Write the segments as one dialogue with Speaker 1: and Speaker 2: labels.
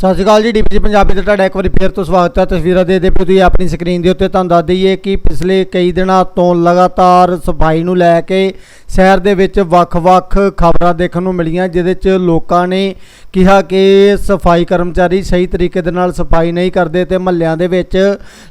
Speaker 1: ਸਤਿ ਸ਼੍ਰੀ ਅਕਾਲ ਜੀ ਡੀਪੀਜੀ ਪੰਜਾਬੀ ਤੇ ਤੁਹਾਡਾ ਇੱਕ ਵਾਰੀ ਫੇਰ ਤੋਂ ਸਵਾਗਤ ਹੈ। ਤਸਵੀਰਾਂ ਦੇ ਦੇ ਤੁਸੀਂ ਆਪਣੀ ਸਕਰੀਨ ਦੇ ਉੱਤੇ ਤੁਹਾਨੂੰ ਦੱਸ ਦਈਏ ਕਿ ਪਿਛਲੇ ਕਈ ਦਿਨਾਂ ਤੋਂ ਲਗਾਤਾਰ ਸਫ਼ਾਈ ਨੂੰ ਲੈ ਕੇ ਸ਼ਹਿਰ ਦੇ ਵਿੱਚ ਵੱਖ-ਵੱਖ ਖਬਰਾਂ ਦੇਖਣ ਨੂੰ ਮਿਲੀਆਂ, ਜਿਹਦੇ 'ਚ ਲੋਕਾਂ ਨੇ ਕਿਹਾ ਕਿ ਸਫ਼ਾਈ ਕਰਮਚਾਰੀ ਸਹੀ ਤਰੀਕੇ ਦੇ ਨਾਲ ਸਫ਼ਾਈ ਨਹੀਂ ਕਰਦੇ ਤੇ ਮਹੱਲਿਆਂ ਦੇ ਵਿੱਚ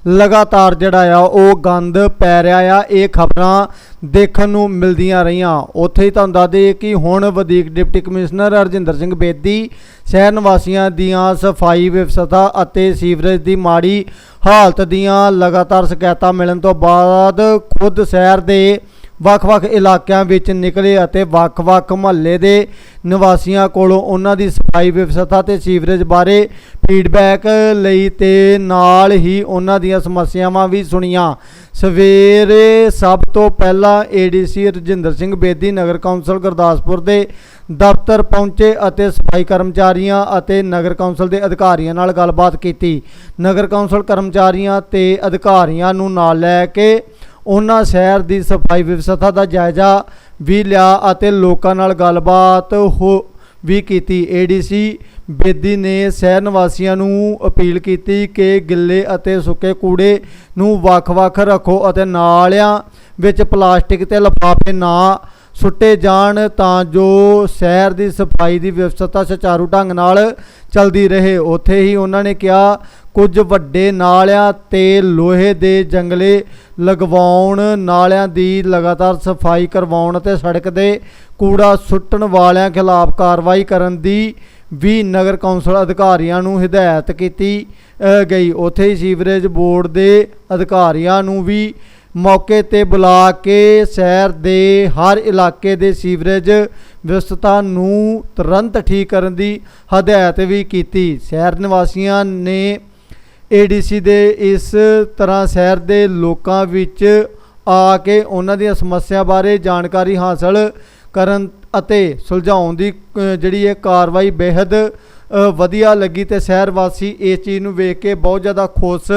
Speaker 1: ਲਗਾਤਾਰ ਜਿਹੜਾ ਆ ਉਹ ਗੰਦ ਪੈ ਰਿਹਾ ਆ, ਇਹ ਖਬਰਾਂ ਦੇਖਣ ਨੂੰ ਮਿਲਦੀਆਂ ਰਹੀਆਂ। ਉੱਥੇ ਹੀ ਤੁਹਾਨੂੰ ਦੱਸ ਦਈਏ ਕਿ ਹੁਣ ਵਧੀਕ ਡਿਪਟੀ ਕਮਿਸ਼ਨਰ ਹਰਜਿੰਦਰ ਸਿੰਘ ਬੇਦੀ ਸ਼ਹਿਰ ਨਿਵਾਸੀਆਂ ਦੀਆਂ ਸਫ਼ਾਈ ਵਿਵਸਥਾ ਅਤੇ ਸੀਵਰੇਜ ਦੀ ਮਾੜੀ ਹਾਲਤ ਦੀਆਂ ਲਗਾਤਾਰ ਸ਼ਿਕਾਇਤਾਂ ਮਿਲਣ ਤੋਂ ਬਾਅਦ ਖੁਦ ਸ਼ਹਿਰ ਦੇ ਵੱਖ-ਵੱਖ ਇਲਾਕਿਆਂ ਵਿੱਚ ਨਿਕਲੇ ਅਤੇ ਵੱਖ-ਵੱਖ ਮੁਹੱਲੇ ਦੇ ਨਿਵਾਸੀਆਂ ਕੋਲੋਂ ਉਹਨਾਂ ਦੀ ਸਫ਼ਾਈ, ਵਿਵਸਥਾ ਤੇ ਸੀਵਰੇਜ ਬਾਰੇ ਫੀਡਬੈਕ ਲਈ ਤੇ ਨਾਲ ਹੀ ਉਹਨਾਂ ਦੀਆਂ ਸਮੱਸਿਆਵਾਂ ਵੀ ਸੁਣੀਆਂ। ਸਵੇਰੇ ਸਭ ਤੋਂ ਪਹਿਲਾਂ A D C Rajinder Singh Bedi Nagar council Gurdaspur ਦੇ ਦਫ਼ਤਰ ਪਹੁੰਚੇ ਅਤੇ ਸਫ਼ਾਈ ਕਰਮਚਾਰੀਆਂ ਅਤੇ ਨਗਰ ਕੌਂਸਲ ਦੇ ਅਧਿਕਾਰੀਆਂ ਨਾਲ ਗੱਲਬਾਤ ਕੀਤੀ। ਨਗਰ ਕੌਂਸਲ ਕਰਮਚਾਰੀਆਂ ਤੇ ਅਧਿਕਾਰੀਆਂ ਨੂੰ ਨਾਲ ਲੈ ਕੇ ਉਹਨਾਂ ਸ਼ਹਿਰ ਦੀ ਸਫ਼ਾਈ ਵਿਵਸਥਾ ਦਾ ਜਾਇਜ਼ਾ ਵੀ ਲਿਆ ਅਤੇ ਲੋਕਾਂ ਨਾਲ ਗੱਲਬਾਤ ਹੋ ਵੀ ਕੀਤੀ। ਏਡੀਸੀ ਬੇਦੀ ਨੇ ਸ਼ਹਿਰ ਨਿਵਾਸੀਆਂ ਨੂੰ ਅਪੀਲ ਕੀਤੀ ਕਿ ਗਿੱਲੇ ਅਤੇ ਸੁੱਕੇ ਕੂੜੇ ਨੂੰ ਵੱਖ-ਵੱਖ ਰੱਖੋ ਅਤੇ ਨਾਲਿਆਂ ਵਿੱਚ ਪਲਾਸਟਿਕ ਤੇ ਲਿਫਾਫੇ ਨਾ ਸੁੱਟੇ ਜਾਣ ਤਾਂ ਜੋ ਸ਼ਹਿਰ ਦੀ ਸਫ਼ਾਈ ਦੀ ਵਿਵਸਥਾ ਸੁਚਾਰੂ ਢੰਗ ਨਾਲ ਚਲਦੀ ਰਹੇ। ਉੱਥੇ ਹੀ ਉਹਨਾਂ ਨੇ ਕਿਹਾ, ਕੁਝ ਵੱਡੇ ਨਾਲਿਆਂ ਤੇ ਲੋਹੇ ਦੇ ਜੰਗਲੇ ਲਗਵਾਉਣ, ਨਾਲਿਆਂ ਦੀ ਲਗਾਤਾਰ ਸਫ਼ਾਈ ਕਰਵਾਉਣ ਅਤੇ ਸੜਕ ਦੇ ਕੂੜਾ ਸੁੱਟਣ ਵਾਲਿਆਂ ਖਿਲਾਫ ਕਾਰਵਾਈ ਕਰਨ ਦੀ ਵੀ ਨਗਰ ਕੌਂਸਲ ਅਧਿਕਾਰੀਆਂ ਨੂੰ ਹਦਾਇਤ ਕੀਤੀ ਗਈ। ਉੱਥੇ ਹੀ ਸੀਵਰੇਜ ਬੋਰਡ ਦੇ ਅਧਿਕਾਰੀਆਂ ਨੂੰ ਵੀ ਮੌਕੇ ਤੇ ਬੁਲਾ ਕੇ ਸ਼ਹਿਰ ਦੇ ਹਰ ਇਲਾਕੇ ਦੇ ਸੀਵਰੇਜ ਵਿਵਸਥਾ ਨੂੰ ਤੁਰੰਤ ਠੀਕ ਕਰਨ ਦੀ ਹਦਾਇਤ ਵੀ ਕੀਤੀ। ਸ਼ਹਿਰ ਨਿਵਾਸੀਆਂ ਨੇ ਏਡੀਸੀ ਦੇ ਇਸ ਤਰ੍ਹਾਂ ਸ਼ਹਿਰ ਦੇ ਲੋਕਾਂ ਵਿੱਚ ਆ ਕੇ ਉਹਨਾਂ ਦੀਆਂ ਸਮੱਸਿਆ ਬਾਰੇ ਜਾਣਕਾਰੀ ਹਾਸਲ ਕਰਨ ਅਤੇ ਸੁਲਝਾਉਣ ਦੀ ਜਿਹੜੀ ਇਹ ਕਾਰਵਾਈ ਬੇहद ਵਧੀਆ ਲੱਗੀ ਤੇ ਸ਼ਹਿਰ ਵਾਸੀ ਇਸ ਚੀਜ਼ ਨੂੰ ਵੇਖ ਕੇ ਬਹੁਤ ਜ਼ਿਆਦਾ ਖੁਸ਼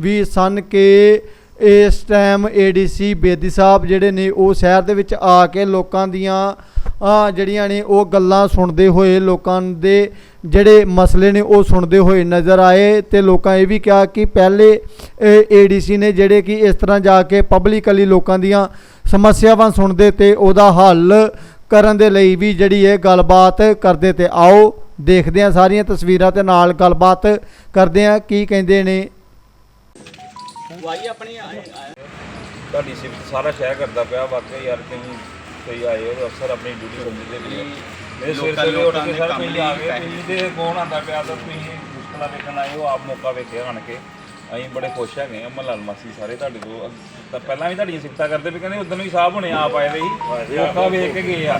Speaker 1: ਵੀ ਸਨ ਕਿ ਇਸ ਟਾਈਮ ਏਡੀਸੀ ਬੇਦੀ ਸਾਹਿਬ ਜਿਹੜੇ ਨੇ, ਉਹ ਸ਼ਹਿਰ ਦੇ ਵਿੱਚ ਆ ਕੇ ਲੋਕਾਂ ਦੀਆਂ ਆ ਜਿਹੜੀਆਂ ਨੇ, ਉਹ ਗੱਲਾਂ ਸੁਣਦੇ ਹੋਏ, ਲੋਕਾਂ ਦੇ ਜਿਹੜੇ ਮਸਲੇ ਨੇ, ਉਹ ਸੁਣਦੇ ਹੋਏ ਨਜ਼ਰ ਆਏ ਤੇ ਲੋਕਾਂ ਇਹ ਵੀ ਕਿਹਾ ਕਿ ਪਹਿਲੇ ਏਡੀਸੀ ਨੇ ਜਿਹੜੇ ਕਿ ਇਸ ਤਰ੍ਹਾਂ ਜਾ ਕੇ ਪਬਲਿਕਲੀ ਲੋਕਾਂ ਦੀਆਂ ਸਮੱਸਿਆਵਾਂ ਸੁਣਦੇ ਤੇ ਉਹਦਾ ਹੱਲ ਕਰਨ ਦੇ ਲਈ ਵੀ ਜਿਹੜੀ ਇਹ ਗੱਲਬਾਤ ਕਰਦੇ ਤੇ ਆਓ, ਦੇਖਦੇ ਹਾਂ ਸਾਰੀਆਂ ਤਸਵੀਰਾਂ ਤੇ ਨਾਲ ਗੱਲਬਾਤ ਕਰਦੇ ਹਾਂ, ਕੀ ਕਹਿੰਦੇ ਨੇ
Speaker 2: ਵਾਈ ਆਪਣੀ ਆਏ
Speaker 3: ਤੁਹਾਡੀ ਸਿਫਤ ਸਾਰਾ ਸ਼ਹਿਰ ਕਰਦਾ ਪਿਆ ਵਾਕਈ ਯਾਰ ਤੁਸੀਂ ਤੁਸੀਂ ਆਏ ਹੋ ਅਫਸਰ ਆਪਣੀ ਡਿਊਟੀ ਸਮਝਦੇ ਪਏ ਮੇਰੇ ਸਿਰ ਤੇ ਉੱਠ
Speaker 2: ਲੋਕਾਂ
Speaker 3: ਕੇ
Speaker 2: ਦੇ
Speaker 3: ਸਰ
Speaker 2: ਕੰਮ ਲਈ
Speaker 3: ਆ ਗਏ ਤੁਸੀਂ ਤੇ ਕੌਣ ਆਂਦਾ ਪਿਆ ਤਾਂ ਤੁਸੀਂ ਮੁਸ਼ਕਲਾਂ ਵੇਖਣ ਆਏ ਹੋ ਆਪ ਮੌਕਾ ਵੇਖਿਆ ਆਣ ਕੇ। ਅਸੀਂ ਬੜੇ ਖੁਸ਼ ਹੈਗੇ ਆ ਮਹੱਲਾ ਨਿਵਾਸੀ ਸਾਰੇ ਤੁਹਾਡੇ ਤੋਂ। ਤਾਂ ਪਹਿਲਾਂ ਵੀ ਤੁਹਾਡੀਆਂ ਸਿਫਤਾਂ ਕਰਦੇ ਵੀ ਕਹਿੰਦੇ ਉਦੋਂ ਵੀ ਸਾਹਿਬ ਹੁਣੇ ਆਪ ਆਏ ਦੇ ਸੀ ਮੌਕਾ ਵੇਖ ਕੇ ਗਏ ਆ।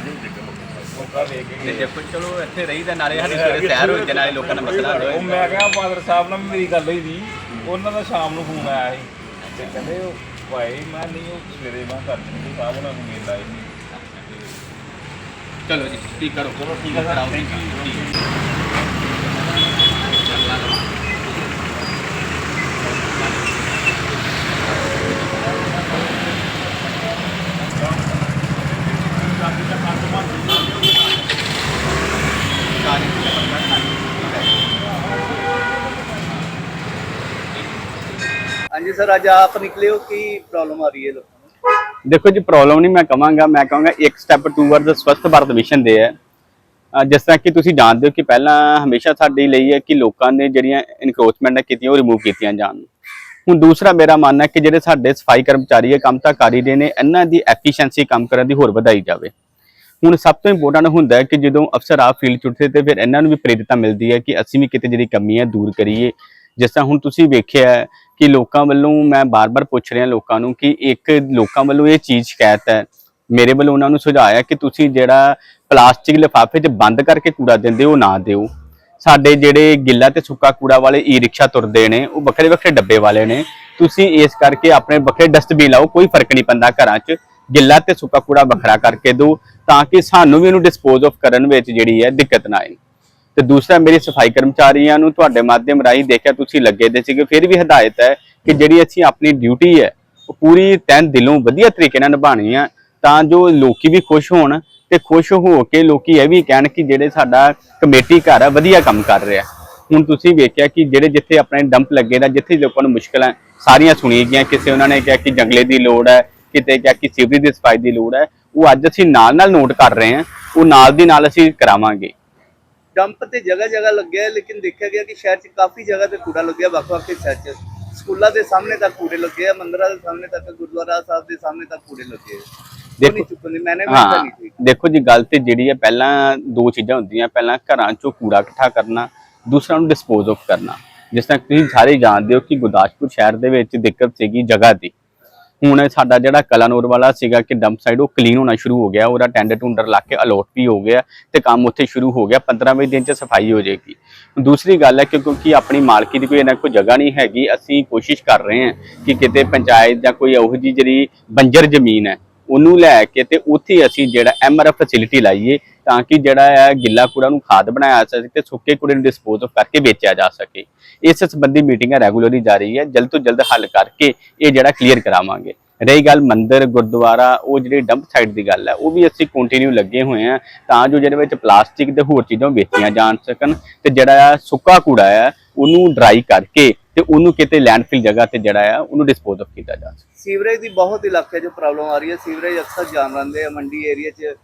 Speaker 3: ਮੌਕਾ ਵੇਖ ਕੇ
Speaker 2: ਤੇ
Speaker 3: ਗਏ।
Speaker 2: ਦੇਖੋ ਚਲੋ ਇੱਥੇ ਰਹੀਦਾ ਨਾਲੇ ਸਾਡੀ ਸਵੇਰੇ ਸੈਰ ਹੋਈ ਤੇ ਨਾਲੇ ਲੋਕਾਂ ਦਾ ਮਸਲਾ
Speaker 3: ਉਹ ਮੈਂ ਕਿਹਾ ਫਾਦਰ ਸਾਹਿਬ ਨਾਲ ਮੇਰੀ ਗੱਲ ਹੋਈ ਸੀ। ਉਹਨਾਂ ਦਾ ਸ਼ਾਮ ਨੂੰ ਫੋਨ ਆਇਆ ਸੀ ਤੇ ਕਹਿੰਦੇ ਉਹ ਭਾਈ ਮੈਂ ਨਹੀਂ ਉਹ ਸਵੇਰੇ ਮੈਂ ਕਰ ਦਿੰਦੀ ਸਾਹਿਬ ਉਹਨਾਂ ਨੂੰ ਮਿਲ ਆਏ ਸੀ
Speaker 2: ਚਲੋ ਜੀ ਠੀਕ ਕਰੋ ਚਲੋ ਠੀਕ ਹੈ ਸਰ ਥੈਂਕ ਯੂ
Speaker 4: ਸਰ, ਅੱਜ ਆਪ ਨਿਕਲੇ ਹੋ ਕੀ ਪ੍ਰੋਬਲਮ ਆ ਰਹੀ ਹੈ ਲੋਕਾਂ ਨੂੰ?
Speaker 5: ਦੇਖੋ ਜੀ ਪ੍ਰੋਬਲਮ ਨਹੀਂ ਮੈਂ ਕਵਾਂਗਾ, ਮੈਂ ਕਹਾਂਗਾ ਇੱਕ ਸਟੈਪ ਟੂਵਰਡ ਸਵਸਥ ਭਾਰਤ ਮਿਸ਼ਨ ਦੇ ਹੈ। ਅਹ ਜਿਸ ਤਰ੍ਹਾਂ ਕਿ ਤੁਸੀਂ ਜਾਣਦੇ ਹੋ ਕਿ ਪਹਿਲਾਂ ਹਮੇਸ਼ਾ ਸਾਡੇ ਲਈ ਹੈ ਕਿ ਲੋਕਾਂ ਨੇ ਜਿਹੜੀਆਂ ਇਨਕਰੋਚਮੈਂਟ ਕੀਤੀਆਂ, ਉਹ ਰਿਮੂਵ ਕੀਤੀਆਂ ਜਾਣ ਹੁਣ ਦੂਸਰਾ ਮੇਰਾ ਮੰਨਣਾ ਹੈ ਕਿ ਜਿਹੜੇ ਸਾਡੇ ਸਫ਼ਾਈ ਕਰਮਚਾਰੀ ਹੈ, ਕੰਮ ਤਾਂ ਕਰ ਹੀ ਰਹੇ ਨੇ, ਇਹਨਾਂ ਦੀ ਐਫੀਸ਼ੀਐਂਸੀ ਕੰਮ ਕਰਨ ਦੀ ਹੋਰ ਵਧਾਈ ਜਾਵੇ। ਹੁਣ ਸਭ ਤੋਂ ਇੰਪੋਰਟੈਂਟ ਹੁੰਦਾ ਹੈ ਕਿ ਜਦੋਂ ਅਫਸਰ ਆ ਫੀਲਡ ਚ ਉੱਠਦੇ ਤੇ ਫਿਰ ਇਹਨਾਂ ਨੂੰ ਵੀ ਪ੍ਰੇਰਿਤਾ ਮਿਲਦੀ ਹੈ ਕਿ ਅਸੀਂ ਵੀ ਕਿਤੇ ਜਿਹੜੀ ਕਮੀ ਹੈ ਦੂਰ ਕਰੀਏ। ਜਿਸ ਤਰ੍ਹਾਂ ਹੁਣ ਤੁਸੀਂ ਵੇਖਿਆ ਕਿ ਲੋਕਾਂ ਵੱਲੋਂ ਮੈਂ ਬਾਰ-ਬਾਰ ਪੁੱਛ ਰਿਹਾ ਲੋਕਾਂ ਨੂੰ ਕਿ ਇੱਕ ਲੋਕਾਂ ਵੱਲੋਂ ਇਹ ਚੀਜ਼ ਸ਼ਿਕਾਇਤ ਹੈ। ਮੇਰੇ ਵੱਲੋਂ ਉਹਨਾਂ ਨੂੰ ਸੁਝਾਅ ਹੈ ਕਿ ਤੁਸੀਂ ਜਿਹੜਾ ਪਲਾਸਟਿਕ ਲਿਫਾਫੇ 'ਚ ਬੰਦ ਕਰਕੇ ਕੂੜਾ ਦਿੰਦੇ ਹੋ, ਉਹ ਨਾ ਦਿਓ। ਸਾਡੇ ਜਿਹੜੇ ਗਿੱਲਾ ਤੇ ਸੁੱਕਾ ਕੂੜਾ ਵਾਲੇ ਈ ਰਿਕਸ਼ਾ ਤੁਰਦੇ ਨੇ, ਉਹ ਵੱਖਰੇ ਵੱਖਰੇ ਡੱਬੇ ਵਾਲੇ ਨੇ। ਤੁਸੀਂ ਇਸ ਕਰਕੇ ਆਪਣੇ ਵੱਖਰੇ ਡਸਟਬਿਨ ਲਾਓ, ਕੋਈ ਫ਼ਰਕ ਨਹੀਂ ਪੈਂਦਾ ਘਰਾਂ 'ਚ। ਗਿੱਲਾ ਤੇ ਸੁੱਕਾ ਕੂੜਾ ਵੱਖਰਾ ਕਰਕੇ ਦਿਓ ਤਾਂ ਕਿ ਸਾਨੂੰ ਵੀ ਇਹਨੂੰ ਡਿਸਪੋਜ਼ ਆਫ ਕਰਨ ਵਿੱਚ ਜਿਹੜੀ ਹੈ ਦਿੱਕਤ ਨਾ ਆਏ। ਤੇ ਦੂਸਰਾ ਮੇਰੀ ਸਫ਼ਾਈ ਕਰਮਚਾਰੀਆਂ ਨੂੰ ਤੁਹਾਡੇ ਮਾਧਿਅਮ ਰਾਹੀਂ ਦੇਖਿਆ ਤੁਸੀਂ ਲੱਗੇ ਦੇ ਸੀਗੇ, ਫਿਰ ਵੀ ਹਦਾਇਤ ਹੈ ਕਿ ਜਿਹੜੀ ਅਸੀਂ ਆਪਣੀ ਡਿਊਟੀ ਹੈ, ਉਹ ਪੂਰੀ ਤੈਨ ਦਿਲੋਂ ਵਧੀਆ ਤਰੀਕੇ ਨਾਲ ਨਿਭਾਣੀ ਆ, ਤਾਂ ਜੋ ਲੋਕੀ ਵੀ ਖੁਸ਼ ਹੋਣ ਤੇ ਖੁਸ਼ ਹੋ ਕੇ ਲੋਕੀ ਇਹ ਵੀ ਕਹਿਣ ਕਿ ਜਿਹੜੇ ਸਾਡਾ ਕਮੇਟੀ ਘਰ ਹੈ ਵਧੀਆ ਕੰਮ ਕਰ ਰਿਹਾ। ਹੁਣ ਤੁਸੀਂ ਵੇਖਿਆ ਕਿ ਜਿਹੜੇ ਜਿੱਥੇ ਆਪਣੇ ਡੰਪ ਲੱਗੇ ਦਾ, ਜਿੱਥੇ ਲੋਕਾਂ ਨੂੰ ਮੁਸ਼ਕਲਾਂ ਸਾਰੀਆਂ ਸੁਣੀ ਗਈਆਂ, ਕਿਸੇ ਉਹਨਾਂ ਨੇ ਕਿਹਾ ਕਿ ਜੰਗਲੇ ਦੀ ਲੋੜ ਹੈ, ਕਿਤੇ ਕਿਹਾ ਕਿ ਸੀਵਰੇਜ ਦੀ ਸਫ਼ਾਈ ਦੀ ਲੋੜ ਹੈ, ਉਹ ਅੱਜ ਅਸੀਂ ਨਾਲ ਨਾਲ ਨੋਟ ਕਰ ਰਹੇ ਹਾਂ, ਉਹ ਨਾਲ ਦੀ ਨਾਲ ਅਸੀਂ ਕਰਾਵਾਂਗੇ।
Speaker 4: ਡੰਪ ਤੇ ਜਗ੍ਹਾ ਜਗ੍ਹਾ ਲੱਗਿਆ ਹੈ ਲੇਕਿਨ ਦੇਖਿਆ ਗਿਆ ਕਿ ਸ਼ਹਿਰ 'ਚ ਕਾਫੀ ਜਗ੍ਹਾ ਤੇ ਕੂੜਾ ਲੱਗਿਆ ਵੱਖ-ਵੱਖ ਹਿੱਸਿਆਂ 'ਚ। ਸਕੂਲਾਂ ਦੇ ਸਾਹਮਣੇ ਤੱਕ ਕੂੜੇ ਲੱਗੇ ਆ ਮੰਦਰਾਂ ਦੇ ਸਾਹਮਣੇ ਤੱਕ ਗੁਰਦੁਆਰਾ ਸਾਹਿਬ ਦੇ ਸਾਹਮਣੇ ਤੱਕ ਕੂੜੇ ਲੱਗੇ ਆ।
Speaker 5: ਦੇਖੋ-
Speaker 4: ਦੇਖੋ ਚੁੱਕਣ ਦੀ ਮੈਨੇ ਵੀ
Speaker 5: ਹਾਂ
Speaker 4: ਨਹੀਂ ਸੀ
Speaker 5: ਦੇਖੋ ਜੀ ਗੱਲ ਤੇ ਜਿਹੜੀ ਹੈ ਪਹਿਲਾਂ ਦੋ ਚੀਜ਼ਾਂ ਹੁੰਦੀਆਂ ਪਹਿਲਾਂ ਘਰਾਂ ਚੋਂ ਕੂੜਾ ਇਕੱਠਾ ਕਰਨਾ ਦੂਸਰਾ ਨੂੰ ਡਿਸਪੋਜ਼ ਆਫ ਕਰਨਾ। ਜਿਸ ਤਰ੍ਹਾਂ ਤੁਸੀਂ ਸਾਰੇ ਜਾਣਦੇ ਹੋ ਕਿ ਗੁਰਦਾਸਪੁਰ ਸ਼ਹਿਰ ਦੇ ਵਿੱਚ ਦਿੱਕਤ ਸੀਗੀ ਜਗ੍ਹਾ ਦੀ। ਹੁਣ ਸਾਡਾ ਜਿਹੜਾ ਕਲਾਨੌਰ ਵਾਲਾ ਸੀਗਾ ਕਿ ਡੰਪ ਸਾਈਡ ਉਹ ਕਲੀਨ ਹੋਣਾ ਸ਼ੁਰੂ ਹੋ ਗਿਆ, ਉਹਦਾ ਟੈਂਡਰ ਟੁੰਡਰ ਲਾ ਕੇ ਅਲੋਟ ਵੀ ਹੋ ਗਿਆ ਤੇ ਕੰਮ ਉੱਥੇ ਸ਼ੁਰੂ ਹੋ ਗਿਆ 15 ਦਿਨ ਚ ਸਫ਼ਾਈ ਹੋ ਜਾਏਗੀ। ਦੂਸਰੀ ਗੱਲ ਹੈ ਕਿ ਕਿਉਂਕਿ ਆਪਣੀ ਮਾਲਕੀ ਦੀ ਕੋਈ ਇਹਨਾਂ ਕੋਈ ਜਗ੍ਹਾ ਨਹੀਂ ਹੈਗੀ, ਅਸੀਂ ਕੋਸ਼ਿਸ਼ ਕਰ ਰਹੇ ਹਾਂ ਕਿ ਕਿਤੇ ਪੰਚਾਇਤ ਜਾਂ ਕੋਈ ਇਹੋ ਜਿਹੀ ਜਿਹੜੀ ਬੰਜਰ ਜ਼ਮੀਨ ਹੈ ਉਹਨੂੰ ਲੈ ਕੇ ਤੇ ਉੱਥੇ ਅਸੀਂ ਜਿਹੜਾ ਐਮਆਰਐਫ ਫੈਸਿਲਿਟੀ ਲਾਈਏ ਤਾਂ ਕਿ ਜਿਹੜਾ ਹੈ ਗਿੱਲਾ ਕੂੜਾ ਨੂੰ ਖਾਦ ਬਣਾਇਆ ਜਾ ਸਕੇ ਤੇ ਸੁੱਕੇ ਕੂੜੇ ਨੂੰ ਡਿਸਪੋਜ਼ ਆਫ ਕਰਕੇ ਵੇਚਿਆ ਜਾ ਸਕੇ। ਇਸ ਸੰਬੰਧੀ ਮੀਟਿੰਗਾਂ ਰੈਗੂਲਰਲੀ ਜਾਰੀ ਹੈ। ਜਲਦ ਤੋਂ ਜਲਦ ਹੱਲ ਕਰਕੇ ਇਹ ਜਿਹੜਾ ਕਲੀਅਰ ਕਰਾਵਾਂਗੇ। ਰਹੀ ਗੱਲ ਮੰਦਿਰ, ਗੁਰਦੁਆਰਾ, ਉਹ ਜਿਹੜੀ ਡੰਪ ਸਾਈਡ ਦੀ ਗੱਲ ਹੈ, ਉਹ ਵੀ ਅਸੀਂ ਕੰਟੀਨਿਊ ਲੱਗੇ ਹੋਏ ਆ ਤਾਂ ਜੋ ਜਿਹਦੇ ਵਿੱਚ ਪਲਾਸਟਿਕ ਤੇ ਹੋਰ ਚੀਜ਼ਾਂ ਵੇਚੀਆਂ ਜਾਣ ਸਕਣ ਤੇ ਜਿਹੜਾ ਆ ਸੁੱਕਾ ਕੂੜਾ ਹੈ ਉਹਨੂੰ ਡਰਾਈ ਕਰਕੇ ਤੇ ਉਹਨੂੰ ਕਿਤੇ ਲੈਂਡਫਿਲ ਜਗ੍ਹਾ ਤੇ ਜਿਹੜਾ ਆ ਉਹਨੂੰ ਡਿਸਪੋਜ਼ ਆਫ ਕੀਤਾ ਜਾ ਸਕੇ।
Speaker 4: ਸੀਵਰੇਜ ਦੀ ਬਹੁਤ ਇਲਾਕੇ 'ਚ ਪ੍ਰੋਬਲਮ ਆ ਰਹੀ ਹੈ। ਸੀਵਰੇਜ ਅਕਸਰ ਜਾਮ ਰਹਿੰਦੇ ਆ। ਮੰਡੀ ਏਰੀਆ 'ਚ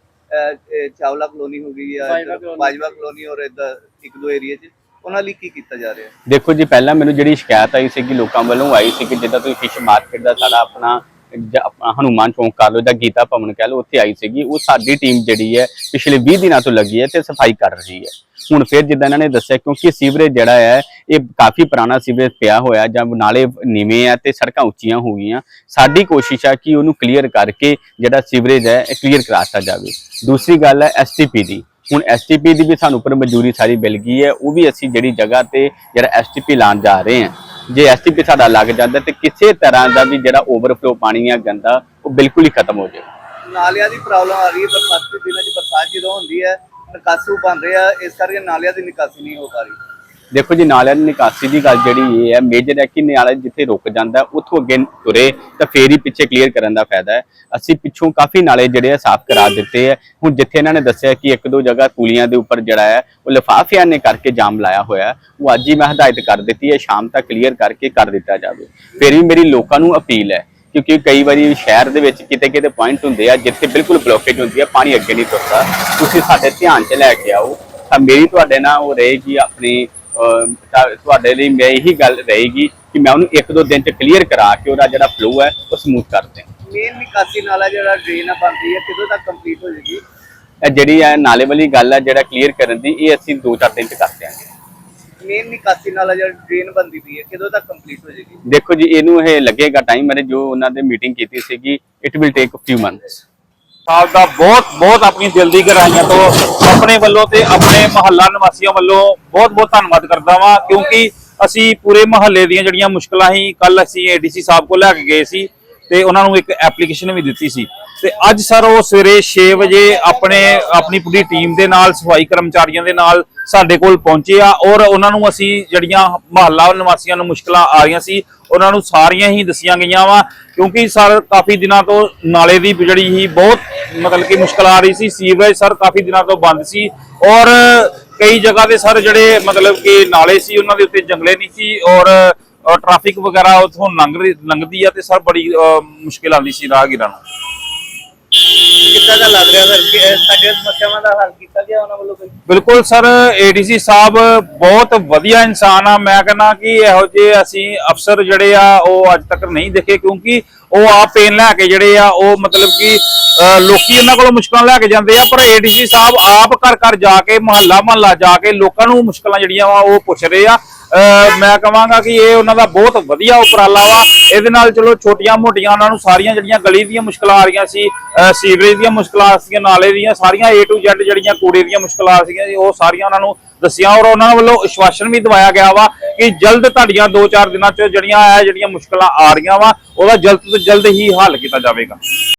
Speaker 4: ਚਾਵਲਾ ਕਲੋਨੀ ਹੋ ਗਈ ਇੱਧਰ ਬਾਜਵਾ ਕਲੋਨੀ ਔਰ ਇਦਾਂ ਇੱਕ ਦੋ ਏਰੀਆ 'ਚ। ਉਹਨਾਂ ਲਈ ਕੀ ਕੀਤਾ ਜਾ ਰਿਹਾ?
Speaker 5: ਦੇਖੋ ਜੀ ਪਹਿਲਾਂ ਮੈਨੂੰ ਜਿਹੜੀ ਸ਼ਿਕਾਇਤ ਆਈ ਸੀ ਕਿ ਲੋਕਾਂ ਵੱਲੋਂ ਆਈ ਸੀ ਕਿ ਜਿੱਦਾਂ ਤੁਸੀਂ ਫਿਸ਼ ਮਾਰਕੀਟ ਦਾ ਸਾਡਾ ਆਪਣਾ ਹਨੂਮਾਨ ਚੌਂਕ ਕਰ ਲਓ ਜਾਂ ਗੀਤਾ ਭਵਨ ਕਹਿ ਲਓ ਉੱਥੇ ਆਈ ਸੀਗੀ। ਉਹ ਸਾਡੀ ਟੀਮ ਜਿਹੜੀ ਹੈ ਪਿਛਲੇ 20 ਦਿਨਾਂ ਤੋਂ ਲੱਗੀ ਹੈ ਤੇ ਸਫ਼ਾਈ ਕਰ ਰਹੀ ਹੈ। ਹੁਣ ਫਿਰ ਜਿੱਦਾਂ ਇਹਨਾਂ ਨੇ ਦੱਸਿਆ, ਕਿਉਂਕਿ ਸੀਵਰੇਜ ਜਿਹੜਾ ਹੈ, ਇਹ ਕਾਫੀ ਪੁਰਾਣਾ ਸੀਵਰੇਜ ਪਿਆ ਹੋਇਆ, ਜਾਂ ਨਾਲੇ ਨੀਵੇਂ ਆ ਤੇ ਸੜਕਾਂ ਉੱਚੀਆਂ ਹੋ ਗਈਆਂ। ਸਾਡੀ ਕੋਸ਼ਿਸ਼ ਹੈ ਕਿ ਉਹਨੂੰ ਕਲੀਅਰ ਕਰਕੇ ਜਿਹੜਾ ਸੀਵਰੇਜ ਹੈ, ਇਹ ਕਲੀਅਰ ਕਰਾਤਾ ਜਾਵੇ। ਦੂਸਰੀ ਗੱਲ ਹੈ ਐਸਟੀਪੀ ਦੀ। ਹੁਣ ਐਸਟੀਪੀ ਦੀ ਵੀ ਸਾਨੂੰ ਉੱਪਰ ਮਨਜ਼ੂਰੀ ਸਾਰੀ ਮਿਲ ਗਈ ਹੈ। ਉਹ ਵੀ ਅਸੀਂ ਜਿਹੜੀ ਜਗ੍ਹਾ ਤੇ ਜਿਹੜਾ ਐਸਟੀਪੀ ਲਾਉਣ ਜਾ ਰਹੇ ਹਾਂ, ਜੇ ਐਸਟੀਪੀ ਸਾਡਾ ਲੱਗ ਜਾਂਦਾ ਤੇ ਕਿਸੇ ਤਰ੍ਹਾਂ ਦਾ ਵੀ ਜਿਹੜਾ ਓਵਰਫਲੋ ਪਾਣੀ ਆ ਗੰਦਾ, ਉਹ ਬਿਲਕੁਲ ਹੀ ਖਤਮ ਹੋ ਜਾਵੇ।
Speaker 4: ਨਾਲਿਆਂ ਦੀ ਪ੍ਰੋਬਲਮ ਆ ਰਹੀ ਹੈ, ਬਰਸਾਤੀ ਦਿਨਾਂ 'ਚ ਬਰਸਾਤ ਜਦੋਂ ਹੁੰਦੀ ਹੈ ਨਿਕਾਸੂ ਬਣ ਰਹੇ ਇਸ ਕਰਕੇ ਨਾਲਿਆਂ ਦੀ ਨਿਕਾਸੀ ਨਹੀਂ ਹੋ ਪਾ ਰਹੀ।
Speaker 5: ਦੇਖੋ ਜੀ, ਨਾਲਿਆਂ ਦੀ ਨਿਕਾਸੀ ਦੀ ਗੱਲ ਜਿਹੜੀ ਇਹ ਹੈ ਮੇਜਰ ਹੈ ਕਿ ਨਾਲਾ ਜਿੱਥੇ ਰੁਕ ਜਾਂਦਾ, ਉੱਥੋਂ ਅੱਗੇ ਤੁਰੇ ਤਾਂ ਫੇਰ ਹੀ ਪਿੱਛੇ ਕਲੀਅਰ ਕਰਨ ਦਾ ਫਾਇਦਾ ਹੈ। ਅਸੀਂ ਪਿੱਛੋਂ ਕਾਫੀ ਨਾਲੇ ਜਿਹੜੇ ਆ ਸਾਫ਼ ਕਰਾ ਦਿੱਤੇ ਹੈ। ਹੁਣ ਜਿੱਥੇ ਇਹਨਾਂ ਨੇ ਦੱਸਿਆ ਕਿ ਇੱਕ ਦੋ ਜਗ੍ਹਾ ਪੁਲੀਆਂ ਦੇ ਉੱਪਰ ਜਿਹੜਾ ਹੈ, ਉਹ ਲਿਫਾਫਿਆਂ ਨੇ ਕਰਕੇ ਜਾਮ ਲਾਇਆ ਹੋਇਆ ਉਹ ਅੱਜ ਹੀ ਮੈਂ ਹਦਾਇਤ ਕਰ ਦਿੱਤੀ ਹੈ, ਸ਼ਾਮ ਤੱਕ ਕਲੀਅਰ ਕਰਕੇ ਕਰ ਦਿੱਤਾ ਜਾਵੇ। ਫਿਰ ਵੀ ਮੇਰੀ ਲੋਕਾਂ ਨੂੰ ਅਪੀਲ ਹੈ ਕਿਉਂਕਿ ਕਈ ਵਾਰੀ ਸ਼ਹਿਰ ਦੇ ਵਿੱਚ ਕਿਤੇ ਕਿਤੇ ਪੁਆਇੰਟ ਹੁੰਦੇ ਆ ਜਿੱਥੇ ਬਿਲਕੁਲ ਬਲੋਕੇਜ ਹੁੰਦੀ ਹੈ ਪਾਣੀ ਅੱਗੇ ਨਹੀਂ ਤੁਰਦਾ। ਤੁਸੀਂ ਸਾਡੇ ਧਿਆਨ 'ਚ ਲੈ ਕੇ ਆਓ। ਤਾਂ ਮੇਰੀ ਤੁਹਾਡੇ ਨਾਲ ਉਹ ਰਹੇਗੀ ਆਪਣੀ ਤੁਹਾਡੇ ਲਈ ਮੈਂ ਇਹੀ ਗੱਲ ਰਹੇਗੀ ਕਿ ਮੈਂ ਉਹਨੂੰ ਇੱਕ ਦੋ ਦਿਨ 'ਚ ਕਲੀਅਰ ਕਰਾ ਕੇ ਉਹਦਾ ਜਿਹੜਾ ਫਲੋ ਹੈ ਉਹ ਸਮੂਥ ਕਰ ਦਿਆਂ
Speaker 4: ਮੇਨ ਨਿਕਾਸੀ ਨਾਲਾ ਜਿਹੜਾ ਡਰੇਨ ਆ ਬਣਦੀ ਹੈ ਕਿਦੋਂ ਤੱਕ ਕੰਪਲੀਟ ਹੋ
Speaker 5: ਇਹ ਜਿਹੜੀ ਹੈ ਨਾਲੇ ਵਾਲੀ ਗੱਲ ਹੈ ਜਿਹੜਾ ਕਲੀਅਰ ਕਰਨ ਦੀ ਇਹ ਅਸੀਂ ਦੋ ਚਾਰ ਦਿਨ 'ਚ ਕਰ ਦਿਆਂਗੇ।
Speaker 4: ਮੇਨ ਨਿਕਾਸੀ ਨਾਲਾ ਜਿਹੜਾ ਡਰੇਨ ਬਣਦੀ ਪਈ ਹੈ ਕਿਦੋਂ ਤੱਕ ਕੰਪਲੀਟ ਹੋ ਜਾਏਗੀ?
Speaker 5: ਦੇਖੋ ਜੀ ਇਹਨੂੰ ਇਹ ਲੱਗੇਗਾ ਟਾਈਮ ਮੈਨੇ ਜੋ ਉਹਨਾਂ ਦੇ ਮੀਟਿੰਗ ਕੀਤੀ ਸੀਗੀ it will take a few months
Speaker 3: ਸਾਹਿਬ ਦਾ ਬਹੁਤ ਬਹੁਤ ਆਪਣੀ ਦਿਲ ਦੀ ਗਹਿਰਾਈਆਂ ਤੋਂ ਆਪਣੇ ਵੱਲੋਂ ਤੇ ਆਪਣੇ ਮਹੱਲਾ ਨਿਵਾਸੀਆਂ ਵੱਲੋਂ ਬਹੁਤ ਬਹੁਤ ਧੰਨਵਾਦ ਕਰਦਾ ਵਾਂ ਕਿਉਂਕਿ ਅਸੀਂ ਪੂਰੇ ਮਹੱਲੇ ਦੀਆਂ ਜਿਹੜੀਆਂ ਮੁਸ਼ਕਲਾਂ ਸੀ ਕੱਲ ਅਸੀਂ ਏਡੀਸੀ ਸਾਹਿਬ ਕੋਲ ਲੈ ਕੇ ਗਏ ਸੀ ਤੇ ਉਹਨਾਂ ਨੂੰ ਇੱਕ ਐਪਲੀਕੇਸ਼ਨ ਵੀ ਦਿੱਤੀ ਸੀ। ਤੇ ਅੱਜ ਸਰ ਉਹ ਸਵੇਰੇ 6 ਵਜੇ ਆਪਣੇ, ਆਪਣੀ ਪੂਰੀ ਟੀਮ ਦੇ ਨਾਲ, ਸਫ਼ਾਈ ਕਰਮਚਾਰੀਆਂ ਦੇ ਨਾਲ ਸਾਡੇ ਕੋਲ ਪਹੁੰਚੇ ਆ ਔਰ ਉਹਨਾਂ ਨੂੰ ਅਸੀਂ ਜਿਹੜੀਆਂ ਮਹੱਲਾ ਨਿਵਾਸੀਆਂ ਨੂੰ ਮੁਸ਼ਕਲਾਂ ਆ ਰਹੀਆਂ ਸੀ, ਉਹਨਾਂ ਨੂੰ ਸਾਰੀਆਂ ਹੀ ਦੱਸੀਆਂ ਗਈਆਂ ਵਾ। ਕਿਉਂਕਿ ਸਰ ਕਾਫੀ ਦਿਨਾਂ ਤੋਂ ਨਾਲੇ ਦੀ ਜਿਹੜੀ ਹੀ ਬਹੁਤ ਮਤਲਬ ਕਿ ਮੁਸ਼ਕਲ ਆ ਰਹੀ ਸੀ, ਸੀਵਰੇਜ ਸਰ ਕਾਫੀ ਦਿਨਾਂ ਤੋਂ ਬੰਦ ਸੀ ਔਰ ਕਈ ਜਗ੍ਹਾ ਤੇ ਸਰ ਜਿਹੜੇ ਮਤਲਬ ਕਿ ਨਾਲੇ ਸੀ, ਉਹਨਾਂ ਦੇ ਉੱਤੇ ਜੰਗਲੇ ਨਹੀਂ ਸੀ ਔਰ ਟ੍ਰੈਫਿਕ ਵਗੈਰਾ ਉੱਥੋਂ ਲੰਘ ਰਹੀ- ਲੰਘਦੀ ਆ ਤੇ ਸਰ ਬੜੀ ਮੁਸ਼ਕਿਲ ਆਉਂਦੀ ਸੀ ਰਾਹਗੀਰਾਂ ਨੂੰ।
Speaker 4: ਕਿੱਦਾਂ ਦਾ ਲੱਗ ਰਿਹਾ ਸਰ? ਕਿ ਸਾਡੀਆਂ ਸਮੱਸਿਆਵਾਂ ਦਾ ਹੱਲ ਕੀਤਾ ਗਿਆ ਉਹਨਾਂ ਵੱਲੋਂ ਕੋਈ?
Speaker 3: ਬਿਲਕੁਲ ਸਰ ਏਡੀਸੀ ਸਾਹਿਬ ਬਹੁਤ ਵਧੀਆ ਇਨਸਾਨ ਆ। ਮੈਂ ਕਹਿੰਦਾ ਕਿ ਇਹੋ ਜਿਹੇ ਅਸੀਂ ਅਫਸਰ ਜਿਹੜੇ ਆ ਉਹ ਅੱਜ ਤੱਕ ਨਹੀਂ ਦੇਖੇ ਕਿਉਂਕਿ ਉਹ ਆਪ ਪੇਨ ਲੈ ਕੇ ਜਿਹੜੇ ਆ ਉਹ ਮਤਲਬ ਕਿ ਲੋਕੀ ਉਹਨਾਂ ਕੋਲੋਂ ਮੁਸ਼ਕਲਾਂ ਲੈ ਕੇ ਜਾਂਦੇ ਆ ਪਰ ਏਡੀਸੀ ਸਾਹਿਬ ਆਪ ਘਰ ਘਰ ਜਾ ਕੇ ਮਹੱਲਾ ਮਹੱਲਾ ਜਾ ਕੇ ਲੋਕਾਂ ਨੂੰ ਮੁਸ਼ਕਲਾਂ ਜਿਹੜੀਆਂ ਵਾ ਉਹ ਪੁੱਛ ਰਹੇ ਆ। ਮੈਂ ਕਹਾਂਗਾ ਕਿ ਇਹ ਉਹਨਾਂ ਦਾ ਬਹੁਤ ਵਧੀਆ ਉਪਰਾਲਾ ਵਾ। ਇਹਦੇ ਨਾਲ ਚਲੋ ਛੋਟੀਆਂ ਮੋਟੀਆਂ ਉਹਨਾਂ ਨੂੰ ਸਾਰੀਆਂ ਜਿਹੜੀਆਂ ਗਲੀ ਦੀਆਂ ਮੁਸ਼ਕਲਾਂ ਆ ਰਹੀਆਂ ਸੀ ਸੀਵਰੇਜ ਦੀਆਂ ਮੁਸ਼ਕਲਾਂ ਸੀਗੀਆਂ ਨਾਲੇ ਦੀਆਂ ਸਾਰੀਆਂ A to Z ਜਿਹੜੀਆਂ ਕੂੜੇ ਦੀਆਂ ਮੁਸ਼ਕਲਾਂ ਸੀਗੀਆਂ ਜੀ, ਉਹ ਸਾਰੀਆਂ ਉਹਨਾਂ ਨੂੰ ਦੱਸੀਆਂ ਔਰ ਉਹਨਾਂ ਵੱਲੋਂ ਅਸ਼ਵਾਸਨ ਵੀ ਦਵਾਇਆ ਗਿਆ ਵਾ ਕਿ ਜਲਦ ਤੁਹਾਡੀਆਂ 2-4 ਦਿਨਾਂ ਚ ਜਿਹੜੀਆਂ ਇਹ ਜਿਹੜੀਆਂ ਮੁਸ਼ਕਲਾਂ ਆ ਰਹੀਆਂ ਵਾ ਉਹਦਾ ਜਲਦ ਤੋਂ ਜਲਦ ਹੀ ਹੱਲ ਕੀਤਾ ਜਾਵੇਗਾ।